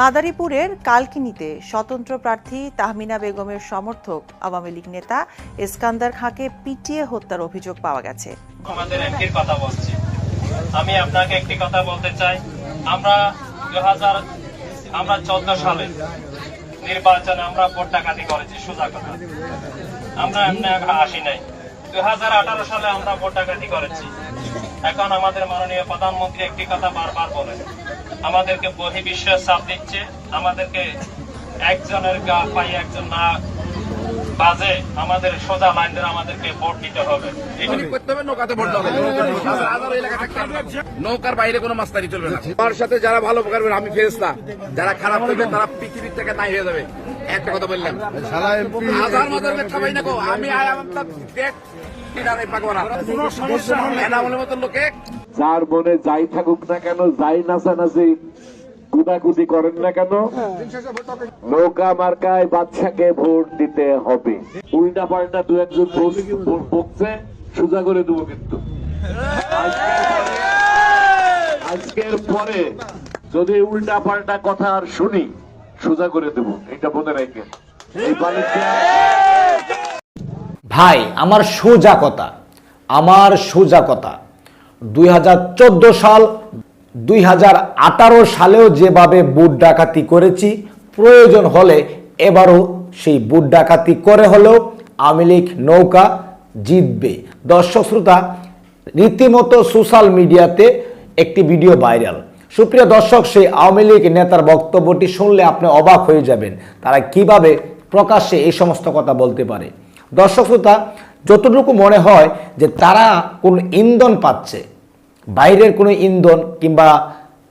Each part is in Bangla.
মাদারীপুরের কালকিনিতে স্বতন্ত্র প্রার্থী তাহমিনা বেগমের সমর্থক আওয়ামী লীগ নেতা এসকান্দার খাঁকে পিটিয়ে হত্যার অভিযোগ পাওয়া গেছে। কথা বলছি। আমি আপনাকে একটি কথা বলতে চাই। আমরা দু হাজার আমরা চোদ্দ সালে নির্বাচনে আমরা ভোট ডাকাতি করেছি, সোজা কথা। আমরা এমনি আসি নাই। দু হাজার আঠারো সালে আমরা ভোট ডাকাতি করেছি। এখন আমাদের মাননীয় প্রধানমন্ত্রী একটি কথা বারবার বলেন। আমাদেরকে বহির্বিশ্বের চাপ দিচ্ছে, আমাদেরকে একজনের গা পাই একজন না বাজে, আমাদের সোজা লাইন ধরে আমাদেরকে ভোট দিতে হবে। নৌকার বাইরে কোনো মাস্তানি চলবে না। আমার সাথে যারা ভালো করবে আমি ফেরেস্তা যারা খারাপ করবে, তারা পৃথিবীর থেকে নাই হয়ে যাবে। একটা কথা বললাম। হাজার পাই না গো। আমি যার মনে যাই থাকুক না কেন যাই নাচানাচি কুদাকুদি করেন না কেন নৌকা মার্কায় বাচ্চাকে ভোট দিতে হবে। উল্টা পাল্টা দু একজন বকছে সোজা করে দেবো কিন্তু। আজকের পরে যদি উল্টা পাল্টা কথা আর শুনি সোজা করে দেবো। এটা মনে বালিকা ভাই, আমার সোজা কথা। আমার সোজা কথা। দুই হাজার চোদ্দ সাল, দুই হাজার আঠারো সালেও যেভাবে বুট ডাকাতি করেছি, প্রয়োজন হলে এবারও সেই বুট ডাকাতি করে হলেও আওয়ামী লীগ নৌকা জিতবে। দর্শক শ্রোতা, রীতিমতো সোশ্যাল মিডিয়াতে একটি ভিডিও ভাইরাল সুপ্রিয় দর্শক, সেই আওয়ামী লীগ নেতার বক্তব্যটি শুনলে আপনি অবাক হয়ে যাবেন। তারা কীভাবে প্রকাশ্যে এই সমস্ত কথা বলতে পারে? দর্শক শ্রোতা, যতটুকু মনে হয় যে তারা কোন ইন্ধন পাচ্ছে, বাইরের কোনো ইন্ধন কিংবা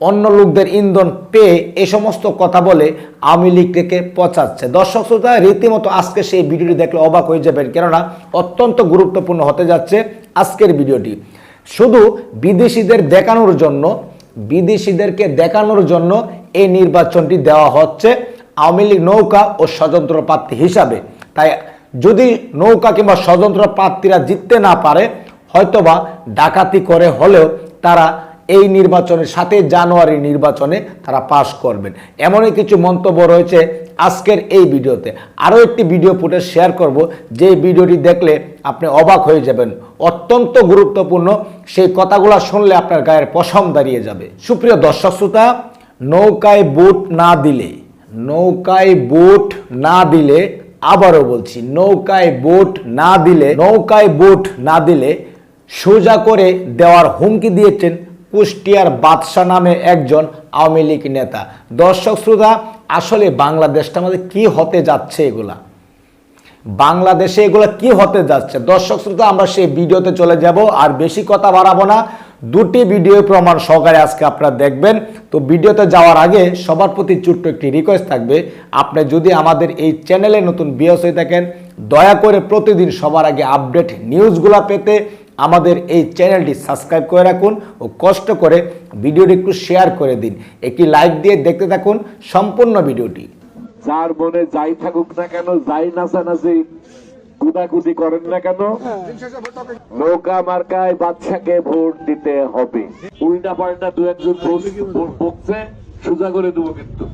অন্য লোকদের ইন্ধন পেয়ে এ সমস্ত কথা বলে আওয়ামী লীগকে পচাচ্ছে। দর্শক শ্রোতা, রীতিমতো আজকে সেই ভিডিওটি দেখলে অবাক হয়ে যাবেন, কেননা অত্যন্ত গুরুত্বপূর্ণ হতে যাচ্ছে আজকের ভিডিওটি। শুধু বিদেশিদের দেখানোর জন্য বিদেশিদেরকে দেখানোর জন্য এই নির্বাচনটি দেওয়া হচ্ছে আওয়ামী লীগ নৌকা ও স্বতন্ত্র প্রার্থী হিসাবে। তাই যদি নৌকা কিংবা স্বতন্ত্র প্রার্থীরা জিততে না পারে, হয়তোবা ডাকাতি করে হলেও তারা এই নির্বাচনের সাথে জানুয়ারি নির্বাচনে তারা পাশ করবেন। এমনই কিছু মন্তব্য রয়েছে আজকের এই ভিডিওতে। আরও একটি ভিডিও ফুটেজ শেয়ার করব যে ভিডিওটি দেখলে আপনি অবাক হয়ে যাবেন। অত্যন্ত গুরুত্বপূর্ণ, সেই কথাগুলো শুনলে আপনার গায়ের পশম দাঁড়িয়ে যাবে। সুপ্রিয় দর্শক শ্রোতা, নৌকায় বুট না দিলে, নৌকায় বুট না দিলে, আবারও বলছি, নৌকায় বুট না দিলে, নৌকায় বুট না দিলে সোজা করে দেওয়ার হুমকি দিয়েছেন কুষ্টিয়ার বাদশাহ নামে একজন আওয়ামী লীগ নেতা। দর্শক শ্রোতা, আসলে বাংলাদেশটা আমাদের কি হতে যাচ্ছে এগুলা? বাংলাদেশে এগুলো কি হতে যাচ্ছে? দর্শক শ্রোতা, আমরা সেই ভিডিওতে চলে যাব, আর বেশি কথা বাড়াবো না। দুটি ভিডিও প্রমাণ সহকারে আজকে আপনারা দেখবেন। তো ভিডিওতে যাওয়ার আগে সবার প্রতি ছোট্ট একটি রিকোয়েস্ট থাকবে। আপনি যদি আমাদের এই চ্যানেলে নতুন বিয়স হয়ে থাকেন, দয়া করে প্রতিদিন সবার আগে আপডেট নিউজগুলো পেতে আমাদের এই চ্যানেলটি সাবস্ক্রাইব করে রাখুন ও কষ্ট করে ভিডিওটি একটু শেয়ার করে দিন। একটি লাইক দিয়ে দেখতে থাকুন সম্পূর্ণ ভিডিওটি। যার মনে যাই থাকুক না কেন, যাই নাচানাচি, কুদাকুদি করেন না কেন, নৌকা মার্কায় বাচ্চাকে ভোট দিতে হবে। উল্টা পাল্টা দু একজন বকছে, সোজা করে দেবো কিন্তু।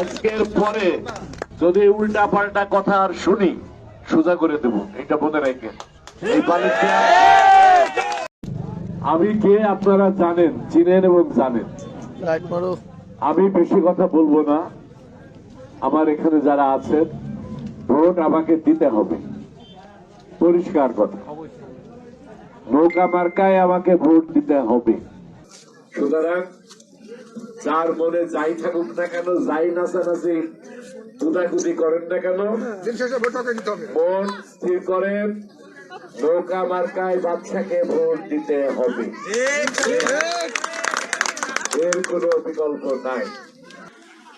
আজকের পরে যদি উল্টা পাল্টা কথা আর শুনি সোজা করে দেবো এটা মনে রাখেন। আমি কে আপনারা জানেন চিনেন এবং জানেন? আমি বেশি কথা বলব না। আমার এখানে যারা আছেন ভোট আমাকে দিতে হবে। পরিষ্কার কথা। নৌকা মার্কায় আমাকে ভোট দিতে হবে। সুতরাং যার মনে যাই থাকুক না কেন যাই নাচানাচি কুদাকুদি করেন না কেন? মন স্থির করেন নৌকা মার্কায় বাচ্চাকে ভোট দিতে হবে। এর কোনো বিকল্প নাই।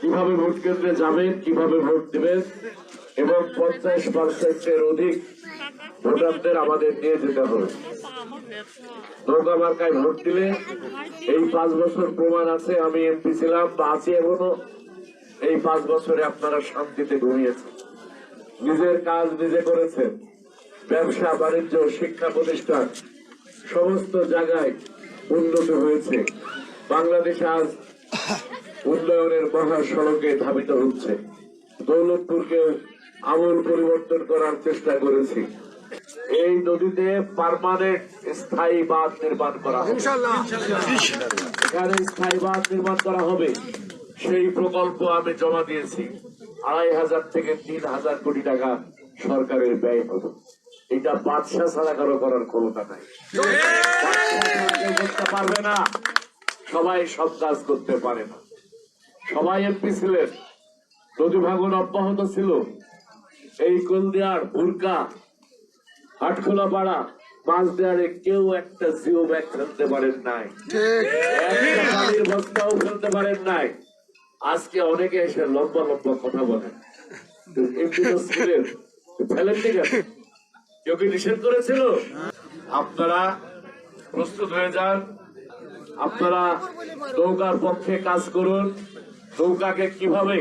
কীভাবে ভোট কেন্দ্রে যাবেন কীভাবে ভোট দিবেন এবং পঞ্চাশ পার্সেন্টের অধিক ভোটারদের আমাদের নিয়ে যেতে হবে। নৌকা মার্কায় ভোট দিলে এই পাঁচ বছর প্রমাণ আছে আমি এমপি ছিলাম বা আছি এখনও। এই পাঁচ বছরে আপনারা শান্তিতে ঘুমিয়েছেন। নিজের কাজ নিজে করেছেন। ব্যবসা বাণিজ্য শিক্ষা প্রতিষ্ঠান সমস্ত জায়গায় উন্নত হয়েছে। বাংলাদেশ আজ উন্নয়নের মহাসড়কে ধাবিত হচ্ছে। দৌলতপুরকে আমূল পরিবর্তন করার চেষ্টা করেছি। এই নদীতে পারমানেন্ট স্থায়ী বাঁধ নির্মাণ করা হবে। এখানে স্থায়ী বাঁধ নির্মাণ করা হবে। সেই প্রকল্প আমি জমা দিয়েছি। আড়াই হাজার থেকে তিন হাজার কোটি টাকা সরকারের ব্যয় হবে এটা বাদশাহ ছাড়া কারও করার ক্ষমতা নাই। করতে পারবে না। সবাই সব কাজ করতে পারে না। সবাই এমপি ছিলেন। নদী ভাঙন অব্যাহত ছিল। এই কলদিয়ার ভুরকা আটখোলা পাড়া মাছ দেয়ারে কেউ একটা জিও ব্যাগ ফেলতে পারেন নাই। একটা পানির বস্তাও ফেলতে পারেন নাই। আজকে অনেকে এসে লম্বা লম্বা কথা বলে। এমপি তো ছিলেন কেউ কি নিষেধ করেছিল? আপনারা প্রস্তুত হয়ে যান। আপনারা নৌকার পক্ষে কাজ করুন। নৌকাকে কীভাবে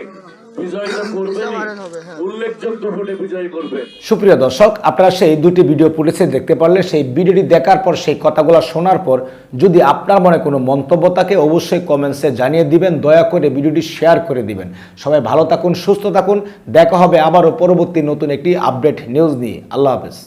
করবেন সুপ্রিয় দর্শক আপনারা সেই দুটি ভিডিও পুলিশে দেখতে পারলে সেই ভিডিওটি দেখার পর সেই কথাগুলো শোনার পর যদি আপনার মনে কোনো মন্তব্য থাকে অবশ্যই কমেন্টসে জানিয়ে দিবেন দয়া করে ভিডিওটি শেয়ার করে দিবেন। সবাই ভালো থাকুন সুস্থ থাকুন দেখা হবে আবারও পরবর্তী নতুন একটি আপডেট নিউজ নিয়ে। আল্লাহ হাফেজ।